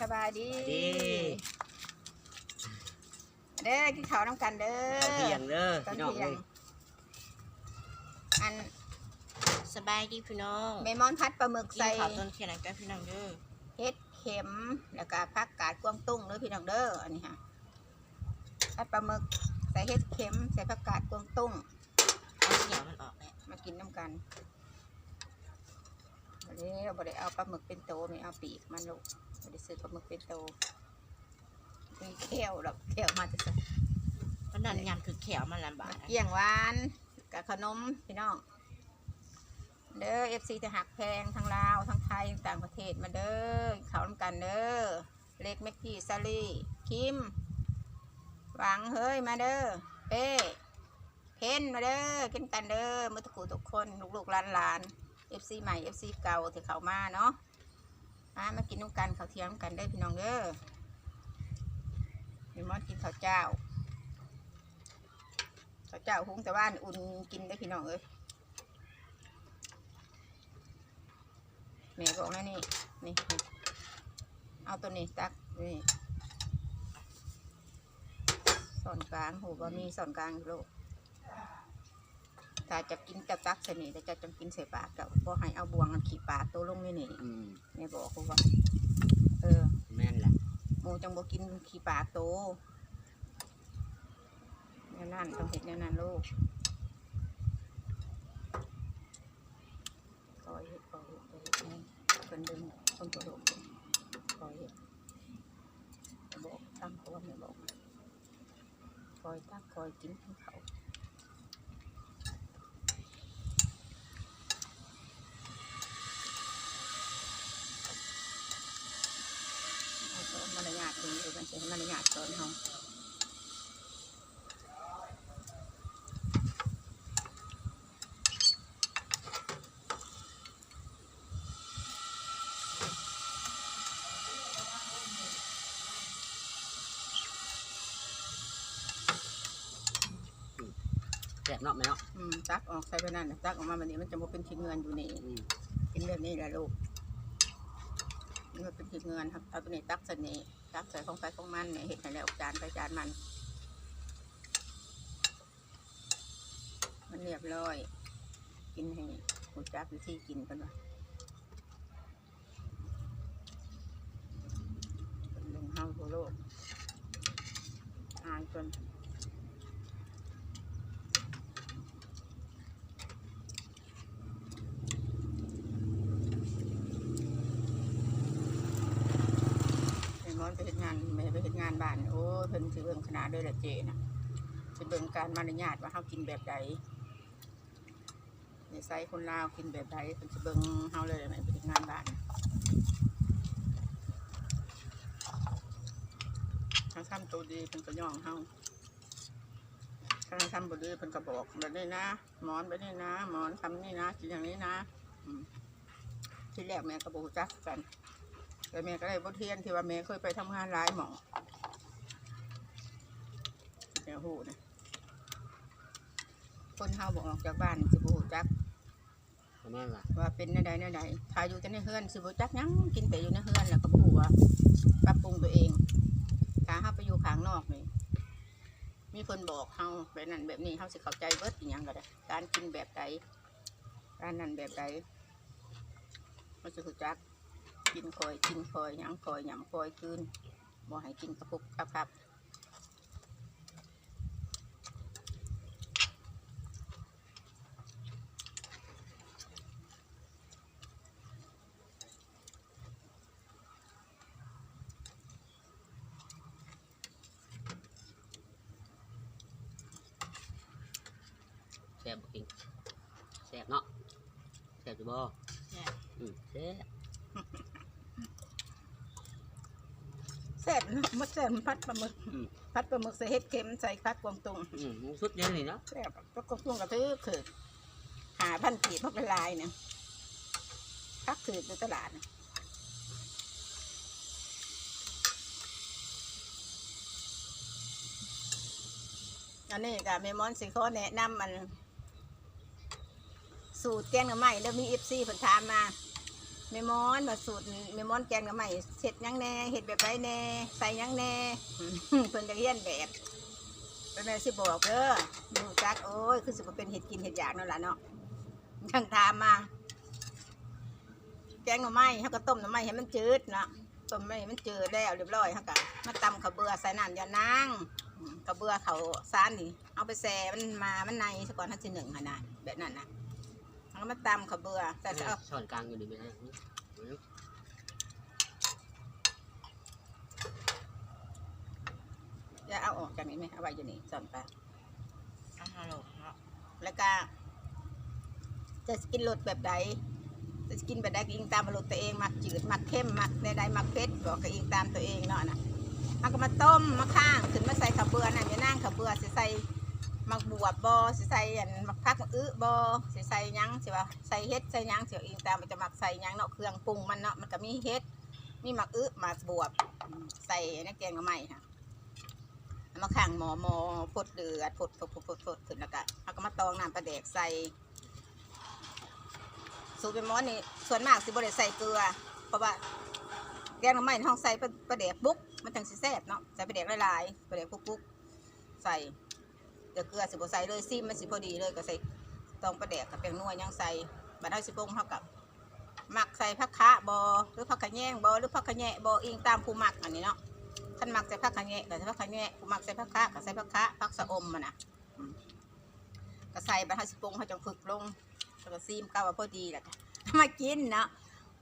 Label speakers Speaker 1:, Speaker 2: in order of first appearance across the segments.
Speaker 1: สบายดี
Speaker 2: ดี
Speaker 1: เด้อกินข้าวน้ำกันเด้
Speaker 2: ข้าวเที่ย
Speaker 1: อง
Speaker 2: เด้อ
Speaker 1: ตอน
Speaker 2: พี่น้อง
Speaker 1: เที่ย
Speaker 2: เล
Speaker 1: ง
Speaker 2: ย
Speaker 1: อัน
Speaker 3: สบายดีพี่น้อง
Speaker 1: เมมอนพัดปลาหมึก
Speaker 3: กิน
Speaker 1: ใส่
Speaker 3: ข้าวต้นเทียนกันพี่น้องเด้อ
Speaker 1: เฮ็ดเข็มแล้วก็ผักกาดกวางตุ้งเด้อพี่น้องเด้ออันนี้ค่ะพัดปลาหมึกใส่เฮ็ดเข็มใส่ผักกาดกวางตุ้ง
Speaker 3: เอาเขียวมันออกแล้ว
Speaker 1: มากินน้ำกันบ่ได้บ่ได้เอาปลาหมึกเป็นโตไม่เอาปีกมันลูก บ่ได้ซื้อปลาหมึกเป็นโตมีเขี้ยวดอกเขี้ยวมาจะใส่
Speaker 3: เพราะนั่นยำคือเขียวมันลำบากนะ
Speaker 1: เกี่ยงหวานกับขนมพี่น้อง เด้อเอฟซีจะหักแพงทั้งลาวทั้งไทยต่างประเทศมาเด้อเขานำกันเด้อเล็กแม็กกี้ซาลี่คิม หวังเฮ้ยมาเด้อเป้เพนมาเด้อกินกันเด้อมือตะกูทุกคนลูกๆหลานๆเอฟซีใหม่เอฟซีเก่าที่เขามาเนาะ มามากินน้ำกันเขาวเทียมกันได้พี่น้องเด้อมีมอดกินข้าวเจ้าข้าวเจ้าหุ้งแต่ว่าอุ่นกินได้พี่น้องเอ้ยแม่บอกนะนี่นี่นี่เอาตัวนี้ตักนี่ส่วนกลางหูบะมีส่วนกลางอยู่ลูก ถ้าจะกินจะตักใส่นี่แต่จะจำกินใส่ปากกับพอให้เอาบวงมันขี่ปากตัวลงนี่นี่
Speaker 2: อืม
Speaker 1: แม่บอกกูว่า เออ
Speaker 2: แม่นล่ะ
Speaker 1: หมูจังบ่กินขี่ปากโตแนวนั้นต้องเห็นแนวนั้นลูกคอยเห็ดคอยเห็ดคอยเห็ดนี่คนดึงคนตัวโดดคอยเห็ดบอกตั้งเขาว่าไม่บอกคอยตักคอยกินของเขาเอาสอน มารยาทดีเออมันจะให้มารยาทสอนเขา
Speaker 2: แซ่บเนาะแม่เนาะ
Speaker 1: อืมตักออกใส่ไปนั่นน่ะตักออกมาแบบนี้มันจะบ่เป็นชิ้นเงินอยู่นี่
Speaker 2: อืม
Speaker 1: กินแบบนี้แหละลูก นี่มันเป็นชิ้นเงินครับเอาตัวนี้ตักใส่นี่ตักใส่ของไปของมันเนี่ยเห็ดให้แล้วจานไปจานมัน มันเรียบร้อย กินให้หูจักวิธีกินกันวะเป็นลงเฮาโซโลกอายจน ไอ้มอนไปเห็นงานแม่ไปเห็นงานบ้าน โอ้ยเพิ่นสิเบิ่งขนาดเด้อละเจนะสิเบิ่งการมารยาทว่าเฮากินแบบใดนิสัยคนลาวกินแบบใดเพิ่นสิเบิ่งเฮาเลยแม่ไปเห็นงานบ้านถ้าทำตัวดีเพิ่นก็ย่องเฮาถ้าทำบ่ดีเพิ่นก็บอกแบบนี้นะหมอนแบบนี้นะหมอนทำนี่นะกินอย่างนี้นะอืมที่แรกแม่ก็บ่รู้จักกัน แต่แม่ก็ได้บทเรียนที่ว่าแม่เคยไปทำงานหลายหมองแม่หูนะคนเฮาบอกออกจากบ้านสิบหูจัก
Speaker 2: แม่นล่ะ
Speaker 1: ว่าเป็นแนวใดแนวใดถ้าอยู่แต่ในเฮือนสิบจักหยังกินแต่อยู่ในเฮือนแล้วก็บหูว่าปรับปรุงตัวเองถ้าเฮาไปอยู่ข้างนอกนี่มีคนบอกเฮาแบบนั้นแบบนี้เฮาสิเข้าใจเบิดอีหยังก็ได้การกินแบบใดการนั้นแบบใดเฮาสิรู้จัก กินคอยกินคอยหยังคอยหยำคอยคืนบ่ให้กินกระปุกกระพับ
Speaker 2: แซ่บบ่กินแซ่บเนาะแซ่บอยู่บ่
Speaker 3: แซ่บ
Speaker 2: อืมแซ่บ
Speaker 1: แซ่บนะมดแซ่บมันพัดปลาหมึก
Speaker 2: อืม
Speaker 1: พัดปลาหมึกใส่เห็ดเค็มใส่พัดกวางตุง
Speaker 2: อืมสุดเยอะนี่เนาะ
Speaker 1: แซ่บพัดกวางตุงกระทือคือหาพันกีบพักละลายเนี่ยพักถือในตลาดน่ะอันนี้กับเมมอนสิขอแนะนำมัน สูตรแกงหน่อไม้แล้วมีเอฟซีเพิ่นถามมา เมมอนมาสูตรเมมอนแกงกับใหม่เสร็จยังแน่เห็ดแบบไรแน่ ใส่ยังแน่เพิ่นจะเฮี้ยนแบบเป็นแม่สิบอกเด้อดูจักโอ้ยคือสิบเป็นเห็ดกินเห็ดอยากนั่นแหละเนาะทางถามมา แกงหน่อไม้เขาก็ต้มหน่อไม้ให้มันจืดเนาะต้มไม่มันจืดแล้วเรียบร้อยเขาก็มาตำข้าวเบื่อใส่น้ำยานางข้าวเบื่อเขาซานนี่เอาไปแช่มันมามันในซะก่อนท่านสิหนึ่งขนาดแบบนั้นนะ เขาก็มาตำข้าวเบื่อแต่จะเอา
Speaker 2: ช้อนกลางอยู่ดีไหมฮะอืม
Speaker 1: จะเอาออกจากนี้ไหมเอาไว้อยู่นี่สอนไป
Speaker 3: อาหารโลกเนาะ
Speaker 1: แล้วก็จะกินรสแบบใดจะกินแบบใดก็อิงตามรสตัวเองมักจืดมักเข้มมักใดๆมักเผ็ดบอกก็อิงตามตัวเองเนาะนะมันก็มาต้มมาข้างขึ้นมาใส่ข้าวเบื่อน่ะไม่นั่งข้าวเบื่อสิใส่ มักบวบบอสิใส่อันมักพักมักอื้อบอสิใส่หยังสิว่าใส่เฮ็ดใส่หยังเสิอิงตามมันจะมักใส่หยังเนาะเครื่องปรุงมันเนาะมันก็มีเฮ็ดมีมักอื้อมักบวบใส่นแกงหน่อไม้ค่ะเอามาข้างหมอหมอพดเดือดพดพดพดพดพดขึ้นแล้วก็เอาก็มาตองน้ำปลาแดกใส่สูตรเป็นหมอนี่ส่วนมากสิบริใส่เกลือ เพราะว่าแกงหน่อไม้ในห้องใส่ปลาปลาแดกปุ๊กมันจังสิแซ่บเนาะใส่ปลาแดกหลายๆปลาแดกปุ๊กปุ๊กใส่ เดี๋ยวเกลือสิบใส่เลยซิมมันสิพอดีเลยก็ใส่ตองปลาแดกกับแป้งนัวยังใส่บัดเฮาสิปรุงเท่ากับหมักใส่ผักคะบอหรือผักขะแยงบอหรือผักขะแยะบออิงตามผู้หมักอันนี้เนาะขันหมักใส่ผักขะแงะก็ใส่ผักขะแงะกูมักใส่ผักคะก็ใส่ผักคะผักสะอมมันนะก็ใส่ไปให้สิปรุงให้จังฝึกลงแล้วก็ซีมก้าวว่าพอดีแหละมากินเนาะ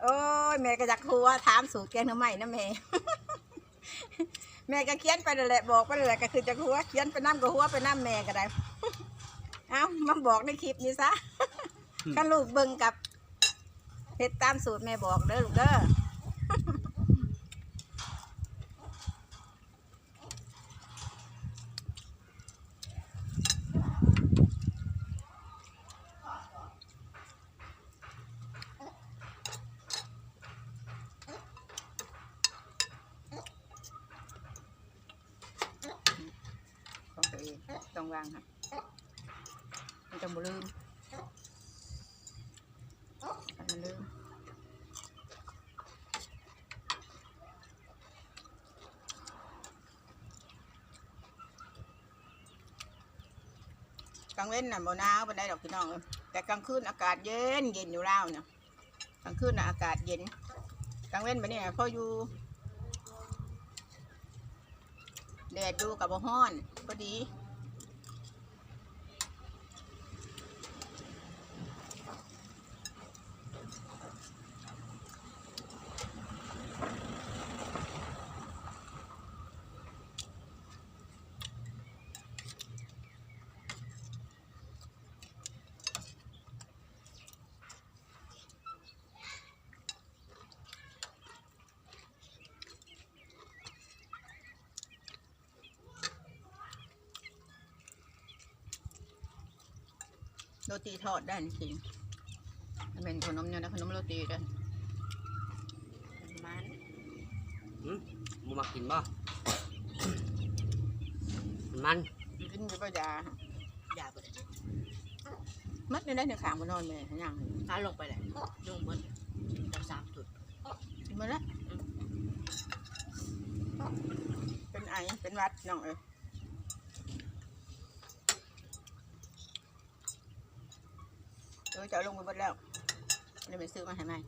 Speaker 1: โอ้ยแม่ก็อยากครัวถามสูตรแกงหน่อไมนะแม่ แม่ก็เขียนไปนั่นแหละบอกไปนั่นแหละก็คือจะครัวเขียนไปน้ำก็หัวไปน้ำแม่ก็ได้ เอ้ามาบอกในคลิปนี้ซะกันลูกเบิ่งกับเฮ็ดตามสูตรแม่บอกเด้อลูกเด้อ ของตัวเองต้อง วางครับมันจะบ่ลืมมันลืมกลางเว้นน่ะบ่หนาวบ่ได้ดอกพี่น้องเอ้ยแต่กลางคืนอากาศเย็นเย็นอยู่แล้วเนี่ยกลางคืนน่ะอากาศเย็นกลางเว้นไปเนี่ยพออยู่แดดดูกับบ่ฮ้อนพอดี โรตีทอดได้จริงๆมันเป็นขนมเนี่ยนะขนมโรตีเด้อ
Speaker 3: มัน
Speaker 2: อืมมูมากินบ่มัน
Speaker 1: กินอยู่ป่ะยา
Speaker 3: อย่าเปิด
Speaker 1: มัดในได้ในขางบนนอนเลยอย่าง
Speaker 3: ถ้าลงไปเลยยุ่งเบิดจังสามจุด
Speaker 1: กินมาแล้วเป็นไอเป็นหวัดน้องเอ้ย เออจะเอาลงไปหมดแล้วเดี๋ยวไปซื้อมาให้ใหม่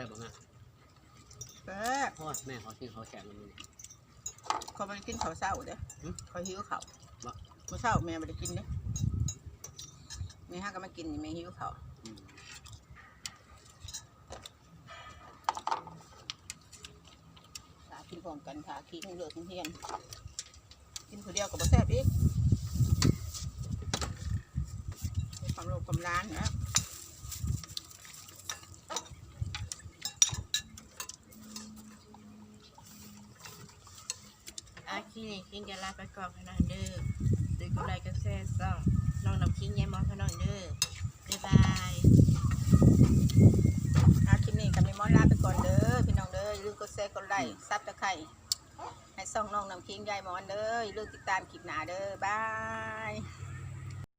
Speaker 2: ซ่บบ่แม่
Speaker 1: แซ่บ
Speaker 2: โอ้ยแม่เขากินเขาแซ่บมันนี่
Speaker 1: เขาไปกินข้าวเศร้าเด้อ
Speaker 2: หึ
Speaker 1: เขาหิวข้าวมื้อเช้าแม่บ่ได้กินเด้แม่ห้าก็มากินนี่แม่หิวข้าว
Speaker 2: อืม
Speaker 1: ถ้ากินพร้อมกันถ้าขี้เลิกเฮียนกินคนเดียวก็บ่แซ่บอีกมีความโลภความร้านนะ
Speaker 3: อาคีนี่คิงจะลาไปก่อนพนันเด้อดึกอะไรก็แซ่ซ่องน้องน้ำคิงยายมองพนันเด้อบ๊ายบาย
Speaker 1: อาคลิปนี้ก็มีมอนลาไปก่อนเด้อพี่น้องเด้ออย่าลืมกดแชร์กดไลค์ซับตะไคร้ให้ซ่องน้องน้ำคิงยายมอนเด้ออย่าลืมติดตามคลิปหน้าเด้อบาย